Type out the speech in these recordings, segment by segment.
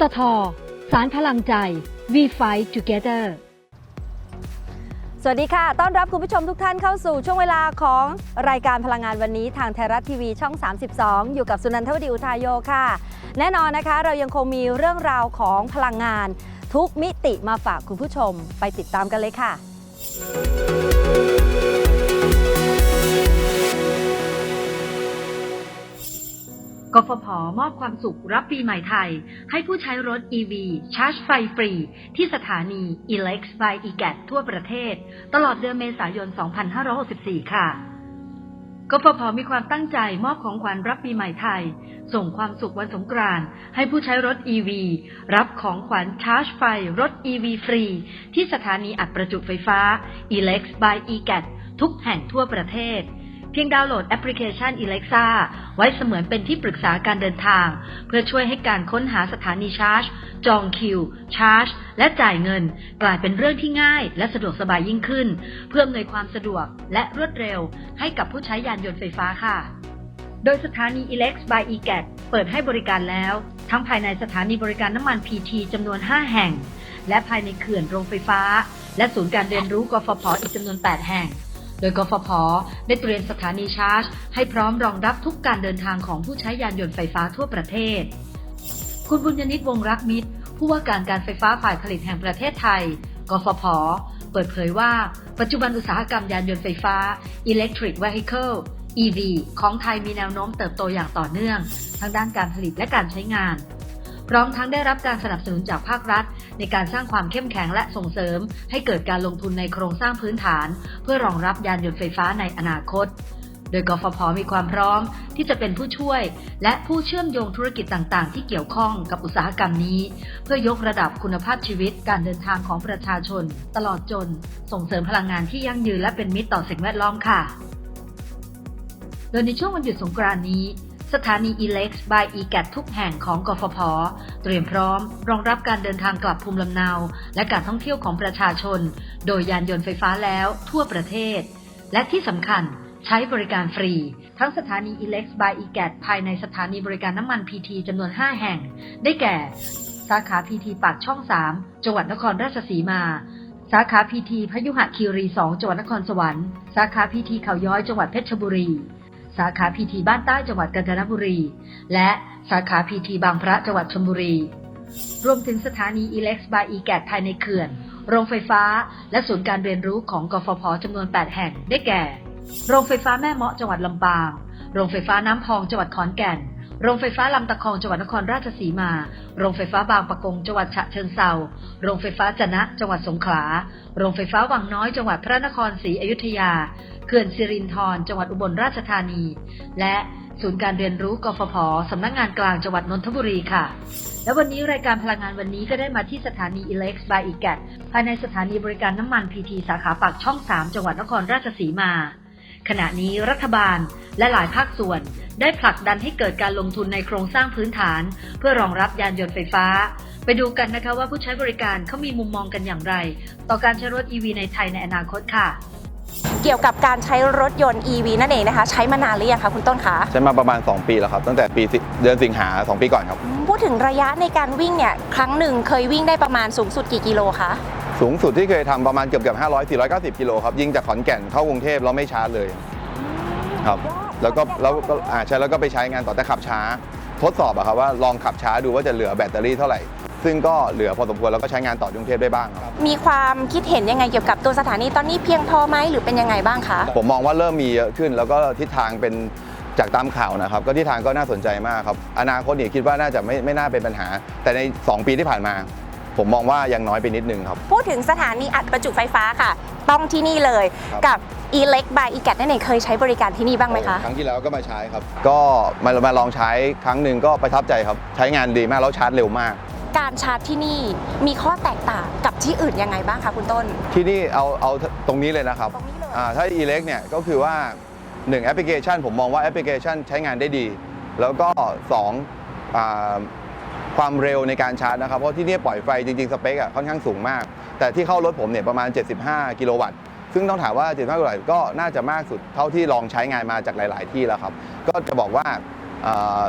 ตท สารพลังใจ We Fight Together สวัสดีค่ะ ต้อนรับคุณผู้ชมทุกท่านเข้าสู่ช่วงเวลาของรายการพลังงานวันนี้ทางไทยรัฐทีวีช่อง 32 อยู่กับสุนันทวดีอุทายโยค่ะ แน่นอนนะคะเรายังคงมีเรื่องราวของพลังงาน ทุกมิติมาฝากคุณผู้ชมไปติดตามกันเลยค่ะ กฟผ มอบความสุขรับปีใหม่ไทย ให้ผู้ใช้รถ EV ชาร์จไฟฟรี ที่สถานี Elex by eGat ทั่วประเทศ ตลอดเดือนเมษายน 2564 ค่ะ กฟผ มีความตั้งใจมอบของขวัญรับปีใหม่ไทย ส่งความสุขวันสงกรานต์ให้ผู้ใช้รถ EV รับของขวัญชาร์จไฟรถ EV ฟรี ที่สถานีอัดประจุไฟฟ้า Elex by eGat ทุกแห่งทั่วประเทศ เพียงดาวน์โหลดแอปพลิเคชัน Alexa ไว้เสมือนเป็นที่ปรึกษาการเดินทาง เพื่อช่วยให้การค้นหาสถานีชาร์จ จองคิว ชาร์จ และจ่ายเงิน กลายเป็นเรื่องที่ง่าย และสะดวกสบายยิ่งขึ้น เพื่ออำนวยความสะดวกและรวดเร็ว ให้กับผู้ใช้ยานยนต์ไฟฟ้าค่ะ โดยสถานี Elex by eGat เปิดให้บริการแล้ว ทั้งภายในสถานีบริการน้ำมัน PT จำนวน 5 แห่ง และภายในเขื่อนโรงไฟฟ้า และศูนย์การเรียนรู้กฟผอีกจำนวน 8 แห่ง โดยกฟผได้เตรียมสถานีชาร์จ ให้พร้อมรองรับทุกการเดินทางของผู้ใช้ยานยนต์ไฟฟ้าทั่วประเทศ คุณบุญยนิตวงรักมิตร ผู้ว่าการการไฟฟ้าฝ่ายผลิตแห่งประเทศไทย กฟผ เปิดเผยว่า ปัจจุบันอุตสาหกรรมยานยนต์ไฟฟ้า Electric Vehicle EV ของไทยมีแนวโน้มเติบโตอย่างต่อเนื่อง ทั้งด้านการผลิตและการใช้งาน พร้อมทั้งได้รับการสนับสนุนจากภาครัฐ ในการสร้างความเข้มแข็งและส่งเสริม ให้เกิดการลงทุนในโครงสร้างพื้นฐาน เพื่อรองรับยานยนต์ไฟฟ้าในอนาคต โดยกฟผมีความพร้อมที่จะเป็นผู้ช่วย และผู้เชื่อมโยงธุรกิจต่างๆ ที่เกี่ยวข้องกับอุตสาหกรรมนี้ เพื่อยกระดับคุณภาพชีวิตการเดินทางของประชาชน ตลอดจน ส่งเสริมพลังงานที่ยั่งยืนและเป็นมิตรต่อสิ่งแวดล้อมค่ะ โดยในช่วงวันหยุดสงกรานต์นี้ สถานี Elex by eGat ทุกแห่งของกฟผ เตรียมพร้อม รองรับการเดินทางกลับภูมิลำเนา และการท่องเที่ยวของประชาชน โดยยานยนต์ไฟฟ้าแล้วทั่วประเทศ และที่สำคัญใช้บริการฟรี ทั้งสถานี Elex by eGat ภายในสถานีบริการน้ำมัน PT จำนวน 5 แห่ง ได้แก่ สาขา PT ปากช่อง 3 จังหวัดนครราชสีมาสาขา PT พยุหคีรี2จังหวัดนครสวรรค์ สาขา PT เขาย้อยจังหวัดเพชรบุรี สาขาพีทีบ้านใต้จังหวัดกาญจนบุรี และสาขาพีทีบางพระจังหวัดชลบุรี รวมถึงสถานีอีเล็กซ์บายอีแกดภายในเขื่อน โรงไฟฟ้า และศูนย์การเรียนรู้ของกฟผจำนวน 8 แห่งได้แก่ โรงไฟฟ้าแม่เมาะจังหวัดลำปาง โรงไฟฟ้าน้ำพองจังหวัดขอนแก่น โรงไฟฟ้าลำตะคองจังหวัดนครราชสีมา โรงไฟฟ้าบางปะกงจังหวัดฉะเชิงเซาโรงไฟฟ้าจะนะจังหวัดสงขลา โรงไฟฟ้าวังน้อยจังหวัดพระนครศรีอยุธยา เขื่อนสิรินธรจังหวัดอุบลราชธานี และศูนย์การเรียนรู้กฟผ สำนักงานกลางจังหวัดนนทบุรีค่ะ และวันนี้รายการพลังงานวันนี้ก็ได้มาที่สถานี Elex by eGat ภายในสถานีบริการน้ำมัน PT สาขาปากช่อง 3 จังหวัดนครราชสีมา ขณะนี้รัฐบาลและหลายภาคส่วนได้ผลักดันให้เกิดการลงทุนในโครงสร้างพื้นฐาน เพื่อรองรับยานยนต์ไฟฟ้า ไปดูกันนะคะว่าผู้ใช้บริการเขามีมุมมองกันอย่างไร ต่อการใช้รถ EV ในไทยในอนาคตค่ะ เกี่ยวกับการใช้รถยนต์ EV นั่นเองนะคะ ใช้มานานหรือยังคะคุณต้นคะใช้มาประมาณ 2 ปีแล้วครับ ตั้งแต่ปีสิเดือนสิงหา2ปีก่อนครับ พูดถึงระยะในการวิ่งเนี่ยครั้งหนึ่งเคยวิ่งได้ประมาณสูงสุดกี่กิโลคะ สูงสุดที่เคยทำประมาณเกือบเกือบ500 490กิโลครับยิงจากขอนแก่นเข้ากรุงเทพแล้วไม่ช้าเลยครับแล้วก็แล้วก็อ่าใช่แล้วก็ไปใช้งานต่อแต่ขับช้า ทดสอบอะครับว่าลองขับช้าดูว่าจะเหลือแบตเตอรี่เท่าไหร่ ซึ่งก็เหลือพอสมควรแล้วก็ใช้งานต่อกรุงเทพได้บ้างครับ มีความคิดเห็นยังไงเกี่ยวกับตัวสถานีตอนนี้เพียงพอไหมหรือเป็นยังไงบ้างคะ ผมมองว่าเริ่มมีเยอะขึ้น แล้วก็ทิศทางเป็นจากตามข่าวนะครับ ก็ทิศทางก็น่าสนใจมากครับ อนาคตเนี่ยคิดว่าน่าจะไม่ไม่น่าเป็นปัญหา แต่ใน 2 ปีที่ผ่านมา ผผมมองว่ายังน้อยไปนิดนึงครับ พูดถึงสถานีอัดประจุไฟฟ้าค่ะ ต้องที่นี่เลยครับ กับ Elect by e g a t นั่นเองเคยใช้บริการที่นี่บ้างไหมคะ ครั้งที่แล้วก็มาใช้ครับ ก็มามาลองใช้ครั้งหนึ่งก็ประทับใจครับ ใช้งานดีมากแล้วชาร์จเร็วมาก การชาร์จที่นี่มีข้อแตกต่างกับที่อื่นยังไงบ้างคะคุณต้น ที่นี่เอาเอาตรงนี้เลยนะครับตรงนี้เลย อ่าถ้า e l e c เนี่ยก็คือว่า1แอปพลิเคชันผมมองว่าแอปพลิเคชันใช้งานได้ดี แล้วก็2อ่า ความเร็วในการชาร์จนะครับ เพราะที่นี่ปล่อยไฟจริงๆ สเปคอะค่อนข้างสูงมาก แต่ที่เข้ารถผมเนี่ยประมาณ 75 กิโลวัตต์ ซึ่งต้องถามว่า 75 กิโลวัตต์ก็น่าจะมากสุดเท่าที่ลองใช้งานมาจากหลาย ๆ ที่แล้วครับ ก็จะบอกว่าอ่า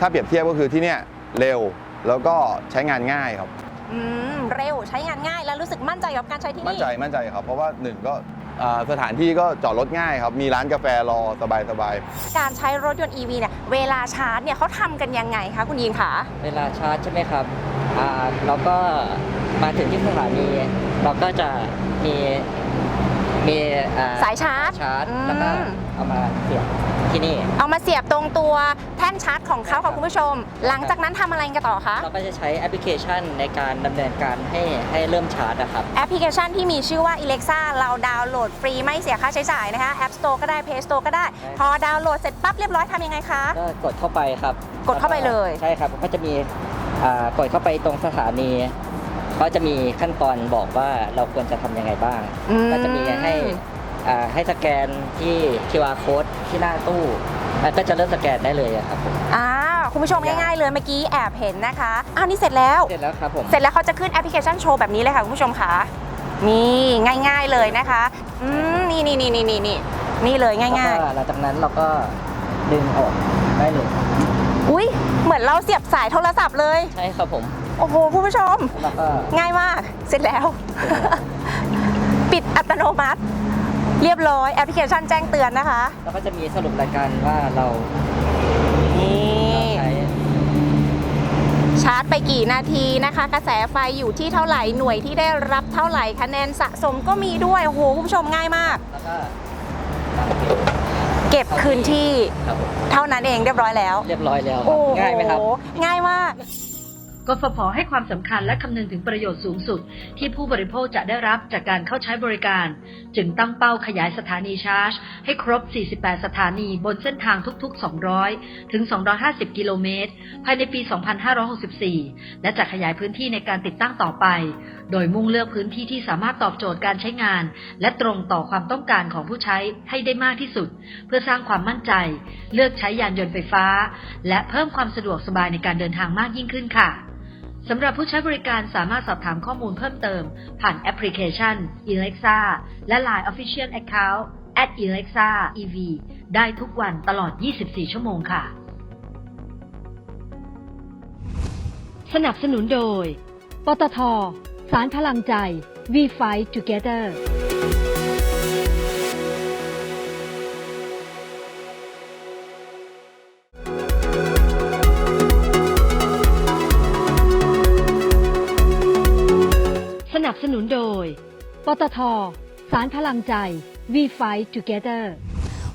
ถ้าเปรียบเทียบก็คือที่เนี่ยเร็วแล้วก็ใช้งานง่ายครับ อืม เร็ว ใช้งานง่าย และรู้สึกมั่นใจกับการใช้ที่มั่นนี่ ใจมั่นใจครับ เพราะว่าหนึ่งก็อ่าสถานที่ก็จอดรถง่ายครับ มีร้านกาแฟรอสบายสบายการใช้รถยนต์ EV เนี่ยเวลาชาร์จเนี่ยเขาทำกันยังไงคะคุณยินคะ เวลาชาร์จใช่ไหมครับอ่าเราก็มาถึงที่สถานี เราก็จะมี มีอ่สายชาร์จชาร์จอืม แล้วก็เอามาเสียบที่นี่ เอามาเสียบตรงตัวแท่นชาร์จของเขาค่ะคุณผู้ชม หลังจากนั้นทำอะไรกันต่อคะเราก็จะใช้แอปพลิเคชันในการดำเนินการให้ให้เริ่มชาร์จนะครับ แอปพลิเคชันที่มีชื่อว่า Alexa เราดาวน์โหลดฟรีไม่เสียค่าใช้จ่ายนะคะ App Store ก็ได้ Play Store ก็ได้ใช่พอดาวน์โหลดเสร็จปั๊บเรียบร้อยทำยังไงคะ ก็กดเข้าไปครับกดเข้าไปเลย ใช่ครับก็จะมีอ่ากดเข้าไปตรงสถานี ก็จะมีขั้นตอนบอกว่าเราควรจะทำยังไงบ้าง อืม ก็จะมีให้อ่าให้สแกนที่ QR code ที่หน้าตู้แล้วก็จะเริ่มสแกนได้เลยอะครับผมอ่าคุณผู้ชมง่ายๆเลยเมื่อกี้แอบเห็นนะคะอ้าวนี่เสร็จแล้ว เสร็จแล้วครับผม เสร็จแล้วเขาจะขึ้นแอปพลิเคชันโชว์แบบนี้เลยค่ะคุณผู้ชมคะนี่ง่าย ๆเลยนะคะอืมนี่นี่นี่นี่นี่นี่นี่เลยง่าย แล้วก็หลังจากนั้นเราก็ดึงออกได้เลย ๆ อุ้ยเหมือนเราเสียบสายโทรศัพท์เลย ใช่ครับผม โอ้โหคุณผู้ชมแล้วก็ง่ายมาก เสร็จแล้ว ปิดอัตโนมัติ เรียบร้อยแอปพลิเคชันแจ้งเตือนนะคะ แล้วก็จะมีสรุปรายการว่าเรานี่ใช้ชาร์จไปกี่นาทีนะคะ กระแสไฟอยู่ที่เท่าไหร่หน่วยที่ได้รับเท่าไหร่คะแนนสะสมก็มีด้วยโอ้โหคุณผู้ชมง่ายมาก แล้วก็เก็บคืนที่ครับผมเท่านั้นเองเรียบร้อยแล้ว เรียบร้อยแล้วครับโอ้โง่ายไหมครับง่ายมาก กฟผให้ความสำคัญและคำนึงถึงประโยชน์สูงสุด ที่ผู้บริโภคจะได้รับจากการเข้าใช้บริการ จึงตั้งเป้าขยายสถานีชาร์จ ให้ครบ 48 สถานีบนเส้นทางทุกๆ 200 ถึง 250 กิโลเมตร ภายในปี 2564 และจะขยายพื้นที่ในการติดตั้งต่อไป โดยมุ่งเลือกพื้นที่ที่สามารถตอบโจทย์การใช้งาน และตรงต่อความต้องการของผู้ใช้ให้ได้มากที่สุด เพื่อสร้างความมั่นใจ เลือกใช้ยานยนต์ไฟฟ้า และเพิ่มความสะดวกสบายในการเดินทางมากยิ่งขึ้นค่ะ สำหรับผู้ใช้บริการสามารถสอบถามข้อมูลเพิ่มเติม ผ่านแอปพลิเคชัน Alexa และ Line Official Account at @alexa ev ได้ทุกวันตลอด 24 ชั่วโมงค่ะ สนับสนุนโดย ปตท สารพลังใจ We Fight Together สนุนโดย ปตท สารพลังใจ We Fight Together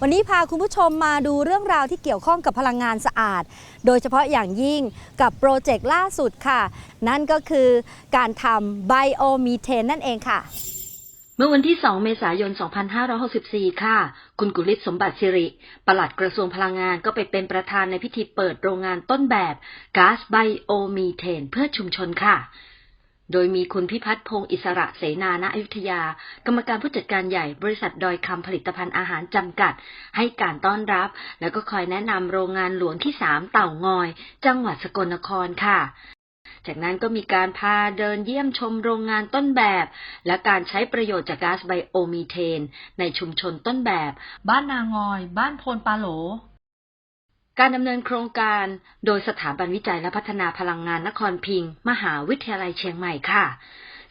วันนี้พาคุณผู้ชมมาดูเรื่องราวที่เกี่ยวข้องกับพลังงานสะอาด โดยเฉพาะอย่างยิ่งกับโปรเจกต์ล่าสุดค่ะ นั่นก็คือการทำไบโอมีเทนนั่นเองค่ะ เมื่อวันที่ 2 เมษายน 2564 ค่ะ คุณกุลิศสมบัติสิริ ปลัดกระทรวงพลังงานก็ไปเป็นประธานในพิธีเปิดโรงงานต้นแบบก๊าซไบโอมีเทนเพื่อชุมชนค่ะ โดยมีคุณพิพัฒน์พงศ์อิสระเสนาณอยุธยา กรรมการผู้จัดการใหญ่บริษัทดอยคำผลิตภัณฑ์อาหารจำกัด ให้การต้อนรับ แล้วก็คอยแนะนำโรงงานหลวงที่3เต่างอย จังหวัดสกลนครค่ะจากนั้นก็มีการพาเดินเยี่ยมชมโรงงานต้นแบบ และการใช้ประโยชน์จากก๊าซไบโอมีเทน ในชุมชนต้นแบบ บ้านนางอย บ้านโพนปาโหล การดำเนินโครงการโดยสถาบันวิจัยและพัฒนาพลังงานนครพิงค์มหาวิทยาลัยเชียงใหม่ค่ะ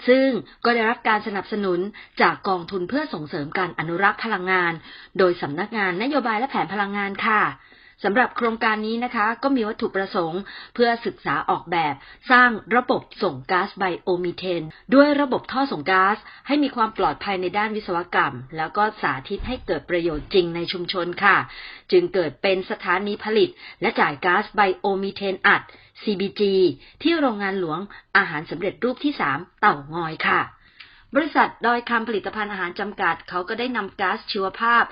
ซึ่งก็ได้รับการสนับสนุนจากกองทุนเพื่อส่งเสริมการอนุรักษ์พลังงาน โดยสำนักงานนโยบายและแผนพลังงานค่ะ สำหรับโครงการนี้นะคะ ก็มีวัตถุประสงค์ เพื่อศึกษาออกแบบ สร้างระบบส่งก๊าซไบโอมีเทน ด้วยระบบท่อส่งก๊าซให้มีความปลอดภัยในด้านวิศวกรรม แล้วก็สาธิตให้เกิดประโยชน์จริงในชุมชนค่ะ จึงเกิดเป็นสถานีผลิต และจ่ายก๊าซไบโอมีเทนอัด CBG ที่โรงงานหลวงอาหารสำเร็จรูปที่ 3 เต่างอยค่ะ บริษัทดอยคำผลิตภัณฑ์อาหารจำกัด เขาก็ได้นำก๊าซชีวภาพ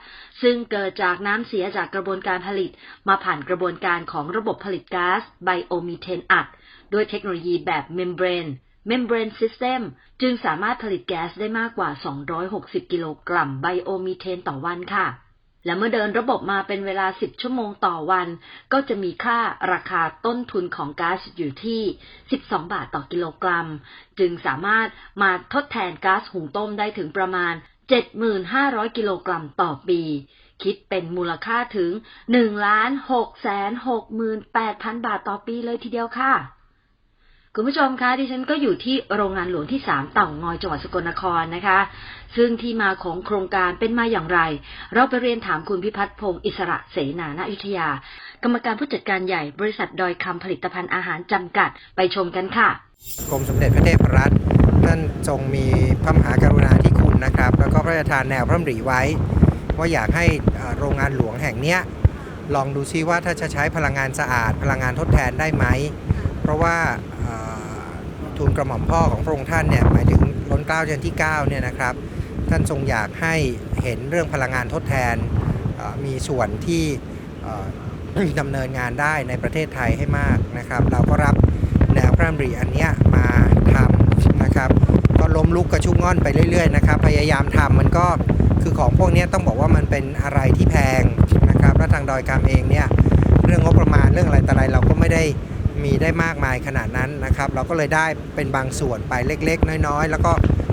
ซึ่งเกิดจากน้ำเสียจากกระบวนการผลิต มาผ่านกระบวนการของระบบผลิตก๊าซไบโอมีเทนอัดด้วยเทคโนโลยีแบบเมมเบรนเมมเบรนซิสเต็มจึงสามารถผลิตแก๊สได้มากกว่า 260 กิโลกรัมไบโอมีเทนต่อวันค่ะ และเมื่อเดินระบบมาเป็นเวลา 10 ชั่วโมงต่อวัน ก็จะมีค่าราคาต้นทุนของก๊าซอยู่ที่ 12 บาทต่อกิโลกรัม จึงสามารถมาทดแทนก๊าซหุงต้มได้ถึงประมาณ 7,500 กิโลกรัมต่อปี คิดเป็นมูลค่าถึง 1 6 6 8 0 0 0 บาทต่อปีเลยทีเดียวค่ะ คุณผู้ชมคะดิฉันก็อยู่ที่โรงงานหลวงที่3เต่างอยจังหวัดสกลนครนะคะ ซึ่งที่มาของโครงการเป็นมาอย่างไร เราไปเรียนถามคุณพิพัฒน์พงศ์อิสระเสนาณอยุธยา กรรมการผู้จัดการใหญ่บริษัทดอยคำผลิตภัณฑ์อาหารจำกัดไปชมกันค่ะกรมสมเด็จพระเทพรัตน์ท่านทรงมีพระมหากรุณาธิคุณนะครับ แล้วก็พระราชทานแนวพระดำริไว้ ว่าอยากให้โรงงานหลวงแห่งเนี้ยลองดูซิว่าถ้าจะใช้พลังงานสะอาด พลังงานทดแทนได้ไหม ราะว่าทูลกระหม่อมพ่อของพระองค์ท่านเนี่ยหมายถึงล้นเกล้าเดือนที่9เนี่ยนะครับท่านทรงอยากให้เห็นเรื่องพลังงานทดแทนมีส่วนที่ดำเนินงานได้ในประเทศไทยให้มากนะครับ เราก็รับแนวพระดำริอันเนี้ยมาทำนะครับก็ล้มลุกกระชุกง่อนไปเรื่อย ๆ นะครับ พยายามทำมันก็คือของพวกนี้ต้องบอกว่ามันเป็นอะไรที่แพงนะครับและทางดอยคำเองเนี่ยเรื่องงบประมาณเรื่องอะไรต่อะไรเราก็ไม่ได้ มีได้มากมายขนาดนั้นนะครับ เราก็เลยได้เป็นบางส่วนไปเล็ก ๆ น้อย ๆ แล้วก็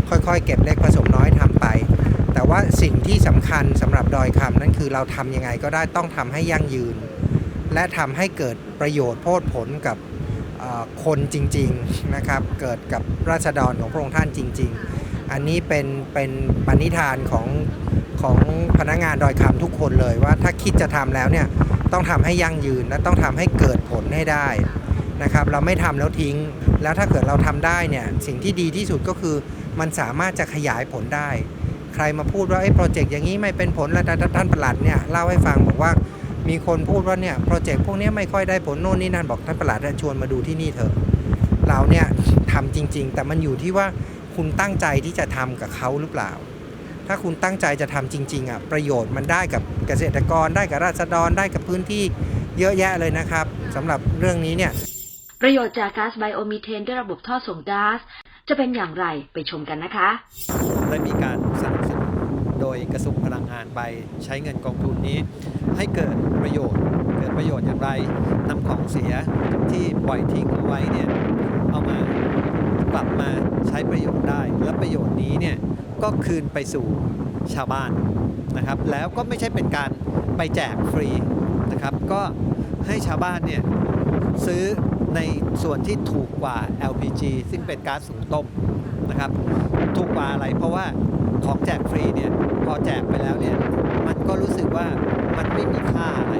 ค่อยๆ เก็บเล็กผสมน้อยทำไป แต่ว่าสิ่งที่สำคัญสำหรับดอยคำนั่นคือเราทำยังไงก็ได้ต้องทำให้ยั่งยืน และทำให้เกิดประโยชน์โพดผลกับคนจริงๆนะครับ เกิดกับราษฎรของพระองค์ท่านจริง ๆ อันนี้เป็นเป็นปณิธานของของพนักงานดอยคำทุกคนเลยว่าถ้าคิดจะทำแล้วเนี่ยต้องทำให้ยั่งยืนและต้องทำให้เกิดผลให้ได้ นะครับเราไม่ทำแล้วทิ้ง แล้วถ้าเกิดเราทำได้เนี่ยสิ่งที่ดีที่สุดก็คือมันสามารถจะขยายผลได้ ใครมาพูดว่าไอ้โปรเจกต์อย่างนี้ไม่เป็นผลแล้วท่านประหลัดเนี่ยเล่าให้ฟังบอกว่ามีคนพูดว่าเนี่ยโปรเจกต์พวกนี้ไม่ค่อยได้ผลโน่นนี่นั่นบอกท่านประหลัดชวนมาดูที่นี่เถอะเราเนี่ยทำจริง ๆ แต่มันอยู่ที่ว่าคุณตั้งใจที่จะทำกับเขาหรือเปล่า ถ้าคุณตั้งใจจะทำจริงๆอะประโยชน์มันได้กับเกษตรกรได้กับราษฎรได้กับพื้นที่เยอะแยะเลยนะครับสำหรับเรื่องนี้เนี่ย ประโยชน์จากก๊าซไบโอมีเทนด้วยระบบท่อส่งก๊าซจะเป็นอย่างไรไปชมกันนะคะได้มีการสนับสนุนโดยกระทรวงพลังงานไปใช้เงินกองทุนนี้ ให้เกิดประโยชน์ เกิดประโยชน์อย่างไรนำของเสียที่ปล่อยทิ้งเอาไว้เนี่ยเอามากลับมาใช้ประโยชน์ได้ และประโยชน์นี้เนี่ยก็คืนไปสู่ชาวบ้านนะครับ แล้วก็ไม่ใช่เป็นการไปแจกฟรีนะครับ ก็ให้ชาวบ้านเนี่ยซื้อ ในส่วนที่ถูกกว่า LPG ซึ่งเป็นก๊าซสูงต้มนะครับ ถูกกว่าอะไรเพราะว่าของแจกฟรีเนี่ยพอแจกไปแล้วเนี่ยมันก็รู้สึกว่ามันไม่มีค่าอะไร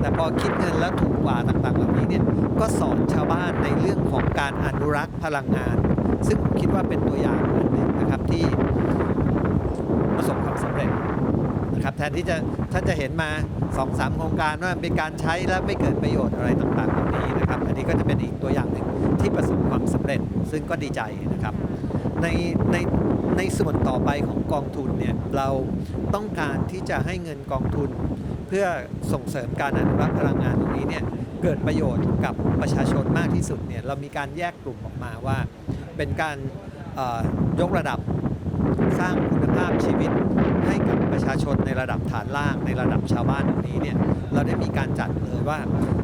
แต่พอคิดเงินแล้วถูกกว่าต่างๆเหล่านี้เนี่ยก็สอนชาวบ้านในเรื่องของการอนุรักษ์พลังงาน ซึ่งผมคิดว่าเป็นตัวอย่างอันหนึ่งนะครับที่ประสบความสำเร็จ นะครับแทนที่จะท่านจะเห็นมา2อสโครงการว่าเป็นการใช้แล้วไม่เกิดประโยชน์อะไรต่างๆเหล่านี้นะครับ อันนี้ก็จะเป็นอีกตัวอย่างหนึ่งที่ประสบความสำเร็จ ซึ่งก็ดีใจนะครับ ในในในส่วนต่อไปของกองทุนเนี่ยเราต้องการที่จะให้เงินกองทุน เพื่อส่งเสริมการอนุรักษ์พลังงานตรงนี้เนี่ยเกิดประโยชน์กับประชาชนมากที่สุดเนี่ยเรามีการแยกกลุ่มออกมาว่า เป็นการยกระดับสร้างคุณภาพชีวิต ให้กับประชาชนในระดับฐานล่าง ในระดับชาวบ้านตรงนี้เนี่ยเราได้มีการจัดเลยว่า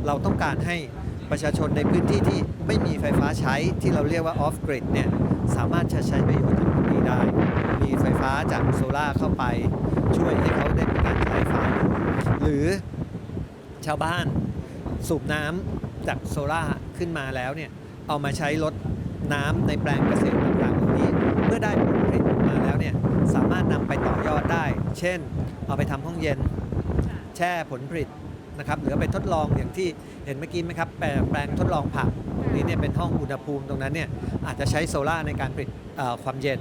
เราต้องการให้ประชาชนในพื้นที่ที่ไม่มีไฟฟ้าใช้ที่เราเรียกว่า off grid เนี่ยสามารถจะใช้ประโยชน์จากตรงนี้ได้ มีไฟฟ้าจากโซลาร์เข้าไปช่วยให้เขาได้มีการใช้ไฟหรือชาวบ้านสูบน้ำจากโซลาร์ขึ้นมาแล้วเนี่ยเอามาใช้ลดน้ำในแปลงเกษตรต่างๆเหล่านี้ เมื่อได้ผลผลิตมาแล้วเนี่ย สามารถนำไปต่อยอดได้ เช่น เอาไปทำห้องเย็น แช่ผลผลิตนะครับเหลือไปทดลองอย่างที่เห็นเมื่อกี้ไหมครับแปลงแปลงทดลองผักตรงนี้เนี่ยเป็นห้องอุณหภูมิตรงนั้นเนี่ยอาจจะใช้โซล่าร์ในการผลิตเอ่อความเย็น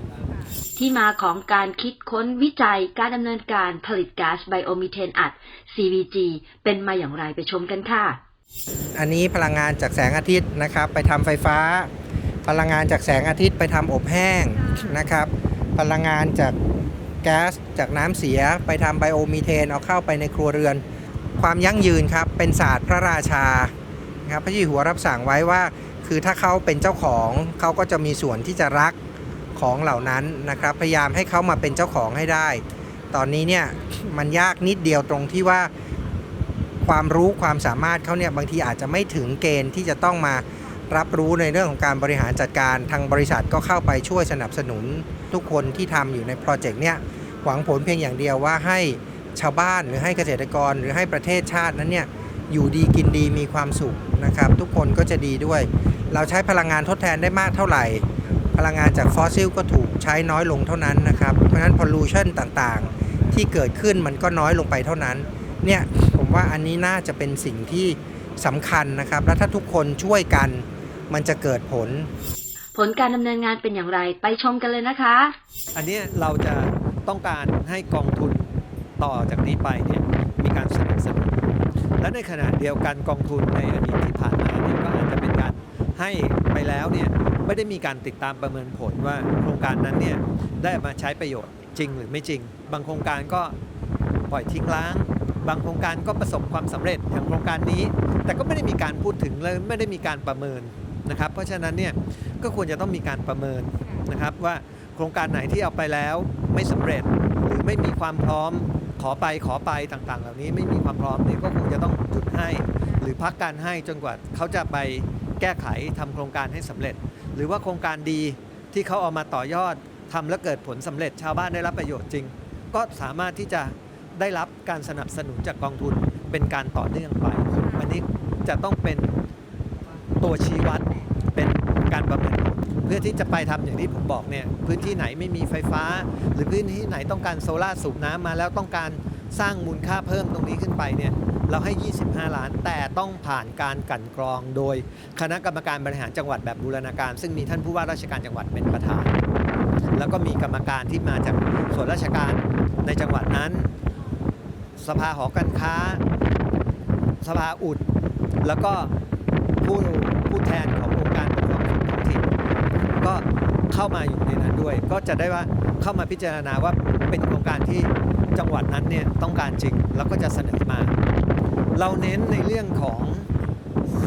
ที่มาของการคิดค้นวิจัยการดำเนินการผลิตก๊าซไบโอมีเทนอัด CVG เป็นมาอย่างไรไปชมกันค่ะ อันนี้พลังงานจากแสงอาทิตย์นะครับ ไปทำไฟฟ้า พลังงานจากแสงอาทิตย์ไปทำอบแห้งนะครับ พลังงานจากแก๊สจากน้ำเสียไปทำไบโอมีเทนเอาเข้าไปในครัวเรือน ความยั่งยืนครับ เป็นศาสตร์พระราชาครับพระเจ้าอยู่หัวรับสั่งไว้ว่า คือถ้าเขาเป็นเจ้าของเขาก็จะมีส่วนที่จะรักของเหล่านั้นนะครับ พยายามให้เขามาเป็นเจ้าของให้ได้ ตอนนี้เนี่ยมันยากนิดเดียวตรงที่ว่า ความรู้ความสามารถเขาเนี่ยบางทีอาจจะไม่ถึงเกณฑ์ที่จะต้องมารับรู้ในเรื่องของการบริหารจัดการทางบริษัทก็เข้าไปช่วยสนับสนุน ทุกคนที่ทำอยู่ในโปรเจกต์เนี่ยหวังผลเพียงอย่างเดียวว่าให้ชาวบ้านหรือให้เกษตรกรหรือให้ประเทศชาตินั้นเนี่ยอยู่ดีกินดีมีความสุขนะครับ ทุกคนก็จะดีด้วย เราใช้พลังงานทดแทนได้มากเท่าไหร่ พลังงานจากฟอสซิลก็ถูกใช้น้อยลงเท่านั้นนะครับเพราะฉะนั้นพอลูชันต่างๆ ที่เกิดขึ้นมันก็น้อยลงไปเท่านั้นเนี่ยผมว่าอันนี้น่าจะเป็นสิ่งที่สำคัญนะครับ และถ้าทุกคนช่วยกันมันจะเกิดผล ผลการดำเนินงานเป็นอย่างไรไปชมกันเลยนะคะ อันเนี้ยเราจะต้องการให้กองทุนต่อจากนี้ไปเนี่ยมีการสนับสนุนและในขณะเดียวกันกองทุนในอดีตที่ผ่านมาเนี่ยก็อาจจะเป็นการให้ไปแล้วเนี่ยไม่ได้มีการติดตามประเมินผลว่าโครงการนั้นเนี่ยได้มาใช้ประโยชน์จริงหรือไม่จริง บางโครงการก็ปล่อยทิ้งร้าง บางโครงการก็ประสบความสำเร็จอย่างโครงการนี้ แต่ก็ไม่ได้มีการพูดถึงเลยไม่ได้มีการประเมิน นะครับ เพราะฉะนั้นเนี่ยก็ควรจะต้องมีการประเมินนะครับว่าโครงการไหนที่เอาไปแล้วไม่สำเร็จหรือไม่มีความพร้อมขอไปขอไปต่างๆ เหล่านี้ไม่มีความพร้อมเนี่ยก็คงจะต้องหยุดให้หรือพักการให้จนกว่าเขาจะไปแก้ไขทำโครงการให้สำเร็จ หรือว่าโครงการดีที่เขาเอามาต่อยอดทำแล้วเกิดผลสำเร็จ ชาวบ้านได้รับประโยชน์จริง ก็สามารถที่จะได้รับการสนับสนุนจากกองทุนเป็นการต่อเนื่องไป อันนี้จะต้องเป็น ตัวชี้วัดเป็นการประเมินเพื่อที่จะไปทำอย่างที่ผมบอกเนี่ยพื้นที่ไหนไม่มีไฟฟ้า หรือพื้นที่ไหนต้องการโซลาร์สูบน้ำมาแล้วต้องการสร้างมูลค่าเพิ่มตรงนี้ขึ้นไปเนี่ยเราให้ 25 ล้าน แต่ต้องผ่านการกันกรองโดยคณะกรรมการบริหารจังหวัดแบบบูรณาการ ซึ่งมีท่านผู้ว่าราชการจังหวัดเป็นประธาน แล้วก็มีกรรมการที่มาจากส่วนราชการในจังหวัดนั้น สภาหอการค้า สภาอุด แล้วก็ผู้ ผู้แทนขององค์การปกครองส่วนท้องถิ่นก็เข้ามาอยู่ในนั้นด้วย ก็จะได้ว่าเข้ามาพิจารณาว่าเป็นโครงการที่จังหวัดนั้นเนี่ยต้องการจริงแล้วก็จะเสนอมา เราเน้นในเรื่องของ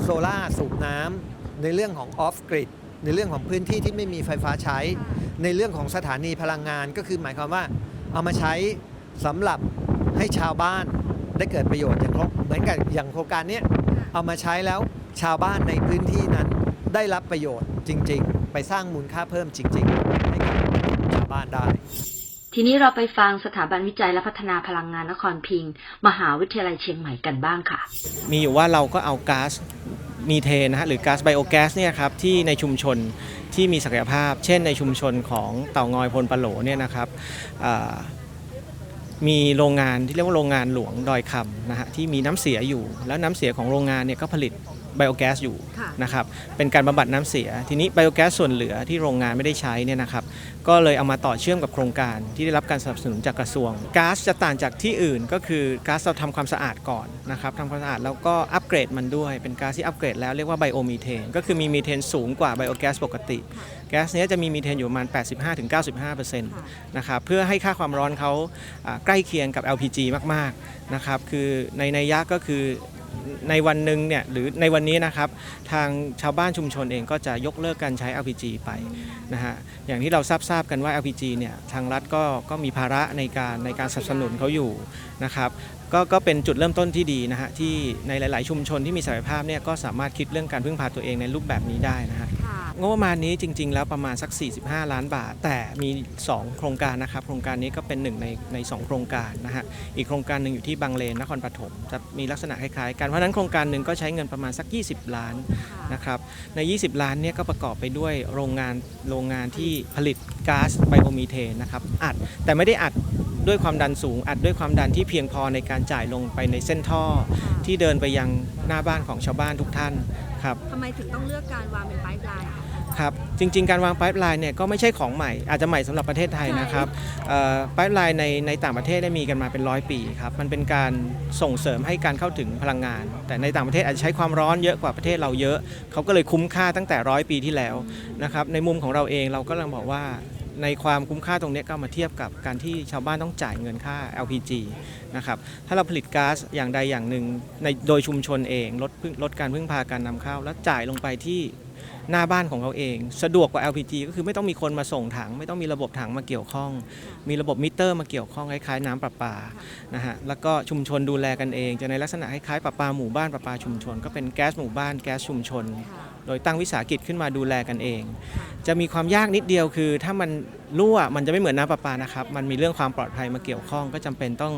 โซล่าสูบน้ำในเรื่องของออฟกริดในเรื่องของพื้นที่ที่ไม่มีไฟฟ้าใช้ ในเรื่องของสถานีพลังงานก็คือหมายความว่า เอามาใช้สำหรับให้ชาวบ้านได้เกิดประโยชน์อย่างครบเหมือนกับอย่างโครงการนี้เอามาใช้แล้ว ชาวบ้านในพื้นที่นั้นได้รับประโยชน์จริง ๆ ไปสร้างมูลค่าเพิ่มจริง ๆ ให้กับชาวบ้านได้ ทีนี้เราไปฟังสถาบันวิจัยและพัฒนาพลังงานนครพิงค์มหาวิทยาลัยเชียงใหม่กันบ้างค่ะ มีอยู่ว่าเราก็เอาก๊าซมีเทนนะฮะหรือก๊าซไบโอแก๊สเนี่ยครับที่ในชุมชนที่มีศักยภาพ เช่นในชุมชนของเต่างอยพลปะโหลเนี่ยนะครับอ่ามีโรงงานที่เรียกว่าโรงงานหลวงดอยคำนะฮะที่มีน้ำเสียอยู่ แล้วน้ำเสียของโรงงานเนี่ยก็ผลิต ไบโอแก๊สอยู่นะครับเป็นการบำบัดน้ำเสีย ทีนี้ไบโอแก๊สส่วนเหลือที่โรงงานไม่ได้ใช้เนี่ยนะครับก็เลยเอามาต่อเชื่อมกับโครงการที่ได้รับการสนับสนุนจากกระทรวงก๊าซจะต่างจากที่อื่นก็คือก๊าซเราทำความสะอาดก่อนนะครับทำความสะอาดแล้วก็อัปเกรดมันด้วย เป็นก๊าซที่อัปเกรดแล้วเรียกว่าไบโอมีเทนก็คือมีมีเทนสูงกว่าไบโอแก๊สปกติ แก๊สเนี้ยจะมีมีเทนอยู่ประมาณ 85-95%นะครับเพื่อให้ค่าความร้อนเขาอ่าใกล้เคียงกับ LPG มากๆนะครับคือในในยะก็คือ ในวันหนึ่งเนี่ยหรือในวันนี้นะครับทางชาวบ้านชุมชนเองก็จะยกเลิกการใช้ LPG ไปนะฮะอย่างที่เราทราบทราบกันว่า LPG เนี่ยทางรัฐก็ก็มีภาระในการในการสนับสนุนเขาอยู่นะครับ ก็ก็เป็นจุดเริ่มต้นที่ดีนะฮะที่ในหลาย ๆ ชุมชนที่มีศักยภาพเนี่ยก็สามารถคิดเรื่องการพึ่งพาตัวเองในรูปแบบนี้ได้นะฮะงบประมาณนี้จริง ๆ แล้วประมาณสัก 45 ล้านบาท แต่มี 2 โครงการนะครับ โครงการนี้ก็เป็นหนึ่งในใน2โครงการนะฮะอีกโครงการหนึ่งอยู่ที่บางเลนนครปฐมจะมีลักษณะคล้าย ๆ กันเพราะฉะนั้นโครงการหนึ่งก็ใช้เงินประมาณสัก 20 ล้านนะครับใน 20 ล้านเนี่ยก็ประกอบไปด้วยโรงงานโรงงานที่ผลิตก๊าซไบโอมีเทนนะครับอัดแต่ไม่ได้อัด ด้วยความดันสูง อัดด้วยความดันที่เพียงพอในการจ่ายลงไปในเส้นท่อ ที่เดินไปยังหน้าบ้านของชาวบ้านทุกท่านครับทำไมถึงต้องเลือกการวางเป็นไพป์ไลน์ครับจริงๆ การวางไ i ป์ไลน์เนี่ยก็ไม่ใช่ของใหม่อาจจะใหม่สำหรับประเทศไทยนะครับไ i ป์ไลน์ในในต่างประเทศได้มีกันมาเป็นร้อยปีครับมันเป็นการส่งเสริมให้การเข้าถึงพลังงาน แต่ในต่างประเทศอาจจะใช้ความร้อนเยอะกว่าประเทศเราเยอะเขาก็เลยคุ้มค่าตั้งแต่ร้อยปีที่แล้วนะครับในมุมของเราเองเราก็กำลังบอกว่า ในความคุ้มค่าตรงนี้ก็มาเทียบกับการที่ชาวบ้านต้องจ่ายเงินค่า LPG นะครับถ้าเราผลิตก๊าซอย่างใดอย่างหนึ่งในโดยชุมชนเองลดพึ่งลดการพึ่งพาการนำเข้า แล้วจ่ายลงไปที่หน้าบ้านของเขาเอง สะดวกกว่า LPG ก็คือไม่ต้องมีคนมาส่งถัง ไม่ต้องมีระบบถังมาเกี่ยวข้อง มีระบบมิเตอร์มาเกี่ยวข้องคล้ายๆน้ำประปานะฮะแล้วก็ชุมชนดูแลกันเอง จะในลักษณะคล้ายๆประปาหมู่บ้านประปาชุมชน ก็เป็นแก๊สหมู่บ้านแก๊สชุมชน โดยตั้งวิสาหกิจขึ้นมาดูแลกันเอง จะมีความยากนิดเดียวคือ ถ้ามันรั่วมันจะไม่เหมือนน้ำประปานะครับ มันมีเรื่องความปลอดภัยมาเกี่ยวข้อง ก็จำเป็นต้อง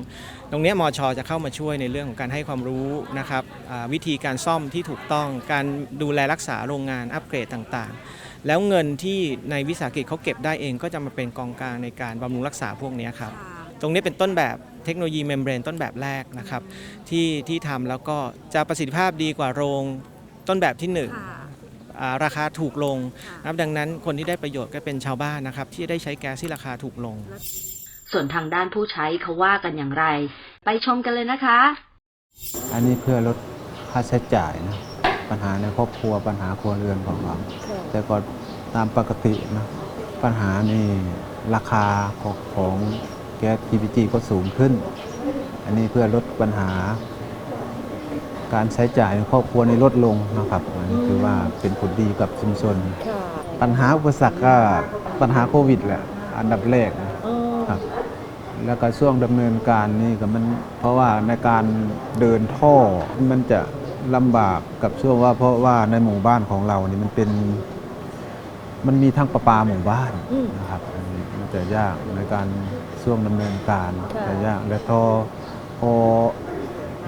ตรงเนี้ยมอชจะเข้ามาช่วยในเรื่องของการให้ความรู้นะครับอ่าวิธีการซ่อมที่ถูกต้องการดูแลรักษาโรงงานอัปเกรดต่างๆ แล้วเงินที่ในวิสาหกิจเขาเก็บได้เอง ก็จะมาเป็นกองกลางในการบำรุงรักษาพวกเนี้ยครับตรงนี้เป็นต้นแบบเทคโนโลยีเมมเบรนต้นแบบแรกนะครับที่ที่ทำแล้วก็จะประสิทธิภาพดีกว่าโรงต้นแบบที่หนึ่งอ่า ราคาถูกลงนะครับดังนั้นคนที่ได้ประโยชน์ก็เป็นชาวบ้านนะครับ ที่ได้ใช้แก๊สที่ราคาถูกลง ส่วนทางด้านผู้ใช้เขาว่ากันอย่างไร ไปชมกันเลยนะคะ อันนี้เพื่อลดค่าใช้จ่ายนะปัญหาในครอบครัวปัญหาครัวเรือนของเรา แต่ก็ตามปกตินะปัญหานี่ราคาของของแก๊ส GPG ก็สูงขึ้น อันนี้เพื่อลดปัญหา การใช้จ่ายในครอบครัวในลดลงนะครับอันนี้คือว่าเป็นผลดีกับชุมชนปัญหาอุปสรรคก็ปัญหาโควิดแหละอันดับแรกนะครับ แล้วก็ช่วงดำเนินการนี่ก็มันเพราะว่าในการเดินท่อมันจะลำบากกับช่วงว่าเพราะว่าในหมู่บ้านของเรานี่มันเป็น มันมีทั้งประปาหมู่บ้านนะครับอันนี้มันจะยากในการช่วงดำเนินการจะยากและทอพอ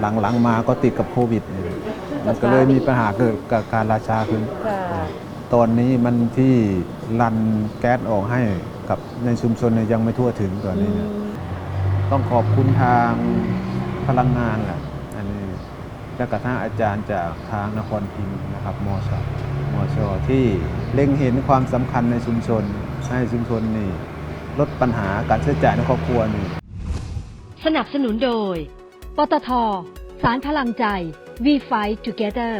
หลังๆมาก็ติดกับโควิดนี่มันก็เลยมีปัญหาเกิดกับการราชาขึ้น ตอนนี้มันที่รันแก๊สออกให้กับในชุมชนเนี่ยยังไม่ทั่วถึงตอนนี้เนี่ยต้องขอบคุณทางพลังงานแหละอันนี้และกระทั่งอาจารย์จากทางนครพิงค์นะครับมชมชที่เล็งเห็นความสำคัญในชุมชนให้ชุมชนนี่ลดปัญหาการใช้จ่ายในครอบครัวนี่สนับสนุนโดย ปตท สารพลังใจ We Fight Together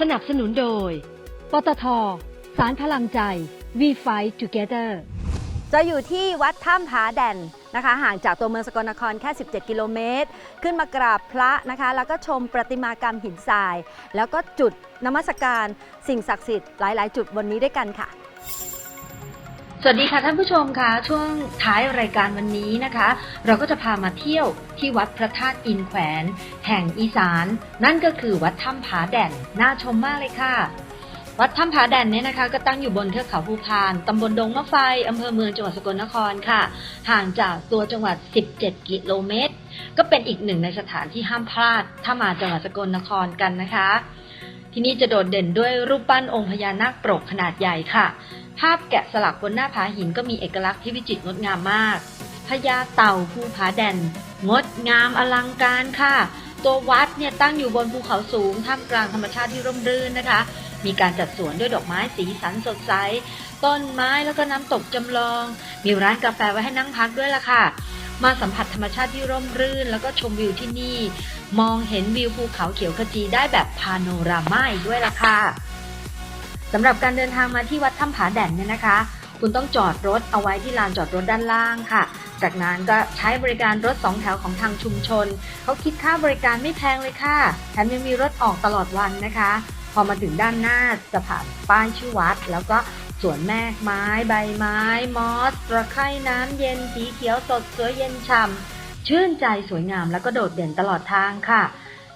สนับสนุนโดย ปตท สารพลังใจ We Fight Together จะอยู่ที่วัดถ้ำผาแด่น นะคะ ห่างจากตัวเมืองสกลนครแค่ 17 กิโลเมตร ขึ้นมากราบพระนะคะ แล้วก็ชมประติมากรรมหินทราย แล้วก็จุดนมัสการสิ่งศักดิ์สิทธิ์หลาย ๆ จุดบนนี้ด้วยกันค่ะสวัสดีค่ะท่านผู้ชมคะช่วงท้ายรายการวันนี้นะคะ เราก็จะพามาเที่ยวที่วัดพระธาตุอินแขวน แห่งอีสาน นั่นก็คือวัดถ้ำผาแด่นน่าชมมากเลยค่ะ วัดถ้ำผาแดนเนี่ยนะคะ ก็ตั้งอยู่บนเทือกเขาภูพาน ตำบลดงมะไฟ อำเภอเมืองจังหวัดสกลนครค่ะ ห่างจากตัวจังหวัด 17 กิโลเมตร ก็เป็นอีกหนึ่งในสถานที่ห้ามพลาด ถ้ามาจังหวัดสกลนครกันนะคะ ที่นี่จะโดดเด่นด้วยรูปปั้นองค์พญานาคปรกขนาดใหญ่ค่ะ ภาพแกะสลักบนหน้าผาหินก็มีเอกลักษณ์ที่วิจิตรงดงามมาก พญาเต่าภูผาแดน งดงามอลังการค่ะ ตัววัดเนี่ยตั้งอยู่บนภูเขาสูงท่ามกลางธรรมชาติที่ร่มรื่นนะคะ มีการจัดสวนด้วยดอกไม้สีสันสดใส ต้นไม้แล้วก็น้ำตกจำลอง มีร้านกาแฟไว้ให้นั่งพักด้วยล่ะค่ะ มาสัมผัสธรรมชาติที่ร่มรื่น แล้วก็ชมวิวที่นี่ มองเห็นวิวภูเขาเขียวขจีได้แบบพาโนรามาอีกด้วยล่ะค่ะสำหรับการเดินทางมาที่วัดถ้ำผาแดนเนี่ยนะคะ คุณต้องจอดรถเอาไว้ที่ลานจอดรถด้านล่างค่ะ จากนั้นก็ใช้บริการรถสองแถวของทางชุมชน เขาคิดค่าบริการไม่แพงเลยค่ะ แถมยังมีรถออกตลอดวันนะคะ อมาถึงด้านหน้าจะผ่านป้ายชื่อวัด แล้วก็สวนแมกไม้ ใบไม้ มอสตะไคร่น้ำเย็นสีเขียวสดสวยเย็นฉ่ำชื่นใจสวยงามแล้วก็โดดเด่นตลอดทางค่ะ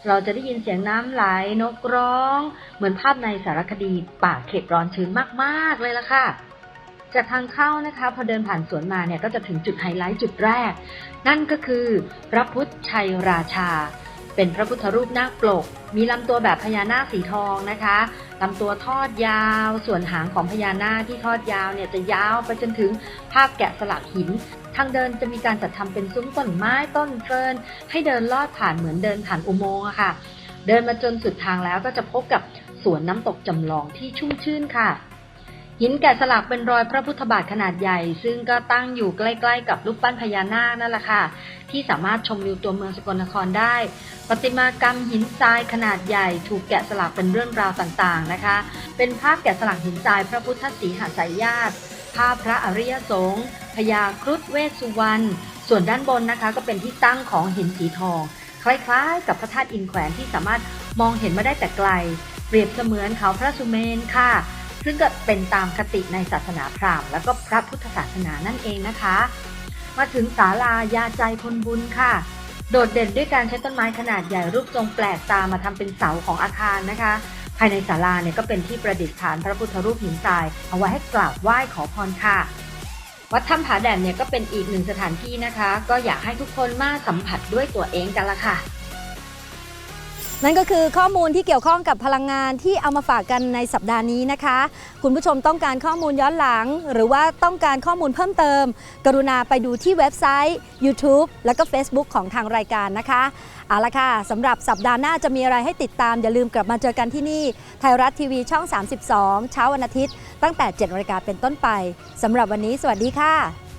เราจะได้ยินเสียงน้ำไหลนกร้อง เหมือนภาพในสารคดีป่าเขตร้อนชื้นมากๆเลยล่ะค่ะจากทางเข้านะคะ พอเดินผ่านสวนมาเนี่ยก็จะถึงจุดไฮไลท์จุดแรก นั่นก็คือพระพุทธชัยราชา เป็นพระพุทธรูปนาคปลก มีลำตัวแบบพญานาคสีทองนะคะลำตัวทอดยาว ส่วนหางของพญานาคที่ทอดยาวเนี่ยจะยาวไปจนถึงภาพแกะสลักหิน ทางเดินจะมีการจัดทำเป็นซุ้มต้นไม้ต้นเฟิร์นให้เดินลอดผ่านเหมือนเดินผ่านอุโมงค์ค่ะ เดินมาจนสุดทางแล้วก็จะพบกับสวนน้ำตกจำลองที่ชุ่มชื่นค่ะ หินแกะสลักเป็นรอยพระพุทธบาทขนาดใหญ่ ซึ่งก็ตั้งอยู่ใกล้ ๆ กับรูปปั้นพญานาคนั่นแหละค่ะ ที่สามารถชมวิวตัวเมืองสกลนครได้ ประติมากรรมหินทรายขนาดใหญ่ถูกแกะสลักเป็นเรื่องราวต่างๆนะคะ เป็นภาพแกะสลักหินทรายพระพุทธศรีหสายญาติภาพพระอริยสงฆ์พญาครุฑเวสสุวรรณส่วนด้านบนนะคะ ก็เป็นที่ตั้งของหินสีทอง คล้ายๆ กับพระธาตุอินแขวนที่สามารถมองเห็นมาได้แต่ไกล เปรียบเสมือนเขาพระสุเมนค่ะ ซึ่งก็เป็นตามคติในศาสนาพราหมณ์และก็พระพุทธศาสนานั่นเองนะคะ มาถึงศาลายาใจคนบุญค่ะ โดดเด่นด้วยการใช้ต้นไม้ขนาดใหญ่รูปทรงแปลกตามาทำเป็นเสาของอาคารนะคะ ภายในศาลาเนี่ยก็เป็นที่ประดิษฐานพระพุทธรูปหินทราย เอาไว้ให้กราบไหว้ขอพรค่ะวัดถ้ำผาแดดเนี่ยก็เป็นอีกหนึ่งสถานที่นะคะ ก็อยากให้ทุกคนมาสัมผัสด้วยตัวเองกันละค่ะ นั่นก็คือข้อมูลที่เกี่ยวข้องกับพลังงานที่เอามาฝากกันในสัปดาห์นี้นะคะ คุณผู้ชมต้องการข้อมูลย้อนหลัง หรือว่าต้องการข้อมูลเพิ่มเติม กรุณาไปดูที่เว็บไซต์ YouTube แล้วก็ Facebook ของทางรายการนะคะเอาละค่ะสำหรับสัปดาห์หน้าจะมีอะไรให้ติดตาม อย่าลืมกลับมาเจอกันที่นี่ ไทยรัฐทีวีช่อง 32 เช้าวันอาทิตย์ ตั้งแต่7นาฬิกาเป็นต้นไปสำหรับวันนี้ สวัสดีค่ะ